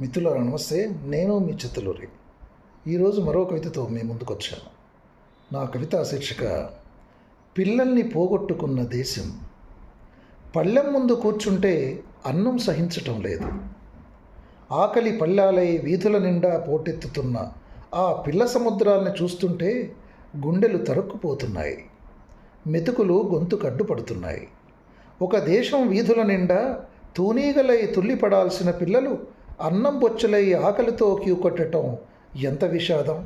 మిత్రులారా నమస్తే. నేను మీ చిత్తలూరి. ఈరోజు మరో కవితతో మీ ముందుకు వచ్చాను. నా కవిత శీర్షిక పిల్లల్ని పోగొట్టుకున్న దేశం. పళ్ళెం ముందు కూర్చుంటే అన్నం సహించటం లేదు. ఆకలి పళ్ళాలై వీధుల నిండా పోటెత్తుతున్న ఆ పిల్ల సముద్రాల్ని చూస్తుంటే గుండెలు తరుక్కుపోతున్నాయి. మెతుకులు గొంతు కడ్డుపడుతున్నాయి. ఒక దేశం వీధుల నిండా తూనీగలై తుల్లిపడాల్సిన పిల్లలు అన్నం బొచ్చులై ఆకలితో క్యూకొట్టడం ఎంత విషాదం.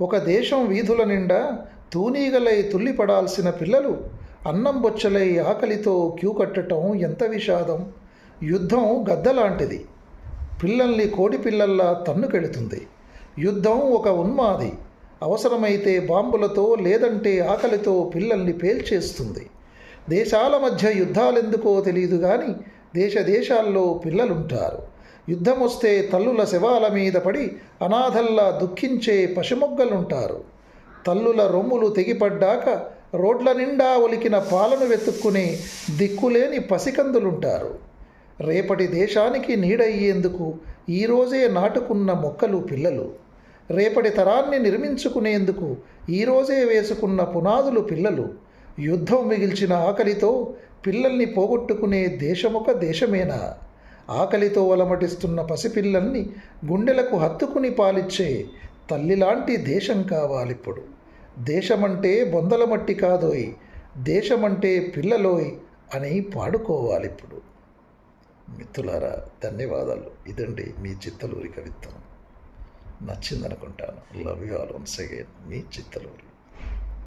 ఒక దేశం వీధుల నిండా తూనీగలై తుల్లిపడాల్సిన పిల్లలు అన్నం బొచ్చలై ఆకలితో క్యూ కట్టడం ఎంత విషాదం. యుద్ధం గద్దలాంటిది. పిల్లల్ని కోడి పిల్లల్లా తన్నుకెడుతుంది యుద్ధం ఒక ఉన్మాది. అవసరమైతే బాంబులతో లేదంటే ఆకలితో పిల్లల్ని పేల్చేస్తుంది. దేశాల మధ్య యుద్ధాలెందుకో తెలియదు కానీ దేశ దేశాల్లో పిల్లలుంటారు. యుద్ధం వస్తే తల్లుల శవాల మీద పడి అనాథల్లా దుఃఖించే పశుమొగ్గలుంటారు తల్లుల రొమ్ములు తెగిపడ్డాక రోడ్ల నిండా ఒలికిన పాలను వెతుక్కునే దిక్కులేని పసికందులుంటారు. రేపటి దేశానికి నీడయ్యేందుకు ఈరోజే నాటుకున్న మొక్కలు పిల్లలు. రేపటి తరాన్ని నిర్మించుకునేందుకు ఈరోజే వేసుకున్న పునాదులు పిల్లలు. యుద్ధం మిగిల్చిన ఆకలితో పిల్లల్ని పోగొట్టుకునే దేశమొక దేశమేనా? ఆకలితో అలమటిస్తున్న పసిపిల్లల్ని గుండెలకు హత్తుకుని పాలిచ్చే తల్లిలాంటి దేశం కావాలిప్పుడు. దేశమంటే బొందల మట్టి కాదోయ్ దేశమంటే పిల్లలోయ్ అని పాడుకోవాలిప్పుడు. మిత్రులారా ధన్యవాదాలు. ఇదండి మీ చిత్తలూరి కవిత్వం. నచ్చిందనుకుంటాను. Love you all once again me Chittaluri.